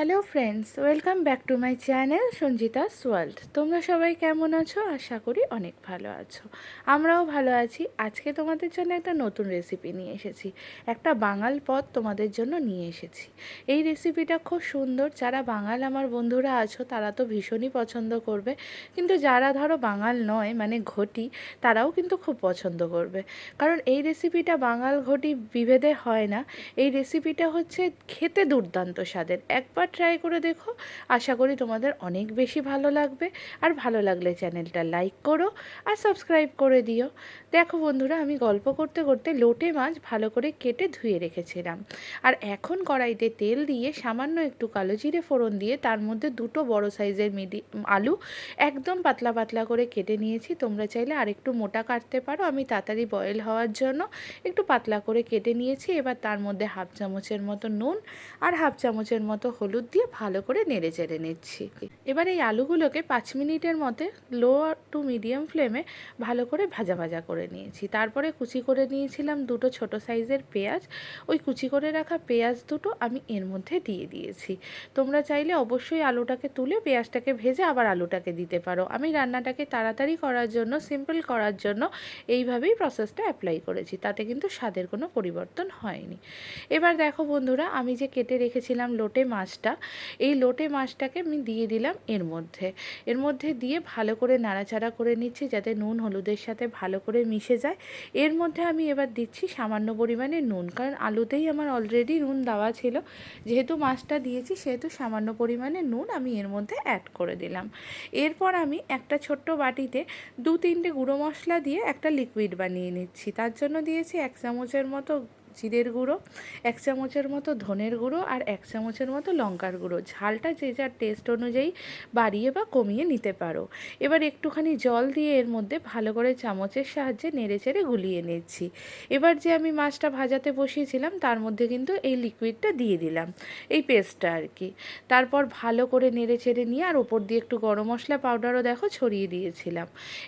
Hello friends welcome back to my channel Sanjita's world তোমরা সবাই কেমন আছো? আশা করি অনেক ভালো আছো। আমরাও ভালো আছি। আজকে তোমাদের জন্য একটা নতুন রেসিপি নিয়ে এসেছি। একটা বাঙাল পদ তোমাদের জন্য নিয়ে এসেছি। এই রেসিপিটা খুব সুন্দর। যারা বাঙাল আমার বন্ধুরা আছো, তারা তো ভীষণই পছন্দ করবে। কিন্তু যারা ধরো বাঙাল নয় মানে ঘটি, তারাও কিন্তু খুব পছন্দ করবে। কারণ এই রেসিপিটা বাঙাল ঘটি বিভেদে হয় না। এই রেসিপিটা হচ্ছে খেতে দুর্দান্ত স্বাদের। একবার ট্রাই করে দেখো। আশা করি তোমাদের অনেক বেশি ভালো লাগবে। আর ভালো লাগলে চ্যানেলটা লাইক করো আর সাবস্ক্রাইব করে দিও। দেখো বন্ধুরা, আমি গল্প করতে করতে লোটে মাছ ভালো করে কেটে ধুয়ে রেখেছিলাম। আর এখন কড়াইতে তেল দিয়ে সামান্য একটু কালো জিরে ফোড়ন দিয়ে তার মধ্যে দুটো বড় সাইজের মিডি আলু একদম পাতলা পাতলা করে কেটে নিয়েছি। তোমরা চাইলে আরেকটু মোটা কাটতে পারো। আমি তাড়াতাড়ি বয়েল হওয়ার জন্য একটু পাতলা করে কেটে নিয়েছি। এবার তার মধ্যে হাফ চামচের মতো নুন আর হাফ চামচের মতো হলুদ দিয়ে ভালো করে নেড়ে চেড়ে নিচ্ছি। এবার এই আলুগুলোকে পাঁচ মিনিটের মধ্যে লো টু মিডিয়াম ফ্লেমে ভালো করে ভাজা ভাজা করে নিয়েছি। তারপরে কুচি করে নিয়েছিলাম দুটো ছোট সাইজের পেঁয়াজ। ওই কুচি করে রাখা পেঁয়াজ দুটো আমি এর মধ্যে দিয়ে দিয়েছি। তোমরা চাইলে অবশ্যই আলুটাকে তুলে পেঁয়াজটাকে ভেজে আবার আলুটাকে দিতে পারো। আমি রান্নাটাকে তাড়াতাড়ি করার জন্য, সিম্পল করার জন্য এইভাবেই প্রসেসটা অ্যাপ্লাই করেছি। তাতে কিন্তু স্বাদের কোনো পরিবর্তন হয়নি। এবার দেখো বন্ধুরা, আমি যে কেটে রেখেছিলাম লোটে মাছটা এই লোটে মাছটাকে আমি দিয়ে দিলাম এর মধ্যে। এর মধ্যে দিয়ে ভালো করে নাড়াচাড়া করে নিচ্ছি যাতে নুন হলুদের সাথে ভালো করে মিশে যায়। এর মধ্যে আমি এবার দিচ্ছি সামান্য পরিমাণে নুন, কারণ আলুতেই আমার অলরেডি নুন দেওয়া ছিল। যেহেতু মাছটা দিয়েছি, সেহেতু সামান্য পরিমাণে নুন আমি এর মধ্যে অ্যাড করে দিলাম। এরপর আমি একটা ছোট্ট বাটিতে দু তিনটে গুঁড়ো মশলা দিয়ে একটা লিকুইড বানিয়ে নিচ্ছি। তার জন্য দিয়েছি এক চামচের মতো জিরের গুঁড়ো, এক চামচের মতো ধনের গুঁড়ো আর এক চামচের মতো লঙ্কার গুঁড়ো। ঝালটা যে যার টেস্ট অনুযায়ী বাড়িয়ে বা কমিয়ে নিতে পারো। এবার একটুখানি জল দিয়ে এর মধ্যে ভালো করে চামচের সাহায্যে নেড়ে চেড়ে গুলিয়ে নিচ্ছি। এবার যে আমি মাছটা ভাজাতে বসিয়েছিলাম, তার মধ্যে কিন্তু এই লিকুইডটা দিয়ে দিলাম, এই পেস্টটা আর কি। তারপর ভালো করে নেড়ে চেড়ে নিয়ে আর ওপর দিয়ে একটু গরম মশলা পাউডারও দেখো ছড়িয়ে দিয়েছিলাম।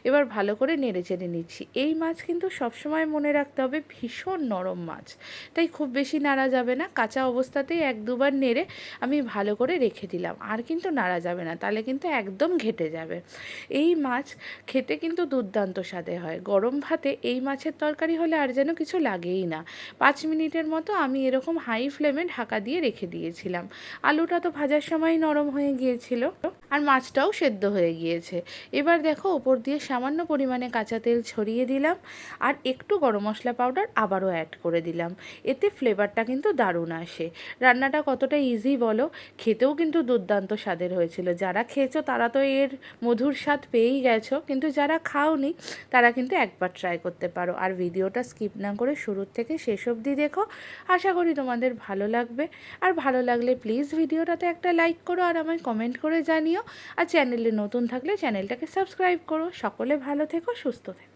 এবার ভালো করে নেড়ে চেড়ে নিচ্ছি। এই মাছ কিন্তু সবসময় মনে রাখতে হবে ভীষণ নরম মাছ। তাই খুব বেশি নাড়া যাবে না। কাঁচা অবস্থাতেই এক দুবার নেড়ে আমি ভালো করে রেখে দিলাম। আর কিন্তু নাড়া যাবে না, তাহলে কিন্তু একদম ঘেটে যাবে। এই মাছ খেতে কিন্তু দুর্দান্ত স্বাদে হয়। গরম ভাতে এই মাছের তরকারি হলে আর যেন কিছু লাগেই না। পাঁচ মিনিটের মতো আমি এরকম হাই ফ্লেমে ঢাকা দিয়ে রেখে দিয়েছিলাম। আলুটা তো ভাজার সময় নরম হয়ে গিয়েছিল আর মাছটাও সেদ্ধ হয়ে গিয়েছে। এবার দেখো ওপর দিয়ে সামান্য পরিমাণে কাঁচা তেল ছড়িয়ে দিলাম। আর একটু গরম মশলা পাউডার আবারও অ্যাড করে দিলাম। এতে ফ্লেভারটা কিন্তু দারুণ আসে। রান্নাটা কতটা ইজি বলো? খেতেও কিন্তু দুর্দান্ত স্বাদের হয়েছিল। যারা খেয়েছো তারা তো এর মধুর স্বাদ পেয়েই গেছো। কিন্তু যারা খাওনি, তারা কিন্তু একবার ট্রাই করতে পারো। আর ভিডিওটা স্কিপ না করে শুরুর থেকে শেষ অবধি দেখো। আশা করি তোমাদের ভালো লাগবে। আর ভালো লাগলে প্লিজ ভিডিওটাতে একটা লাইক করো আর আমায় কমেন্ট করে জানিও। আর চ্যানেলে নতুন থাকলে চ্যানেলটাকে সাবস্ক্রাইব করো। সকলে ভালো থেকো, সুস্থ থেকো।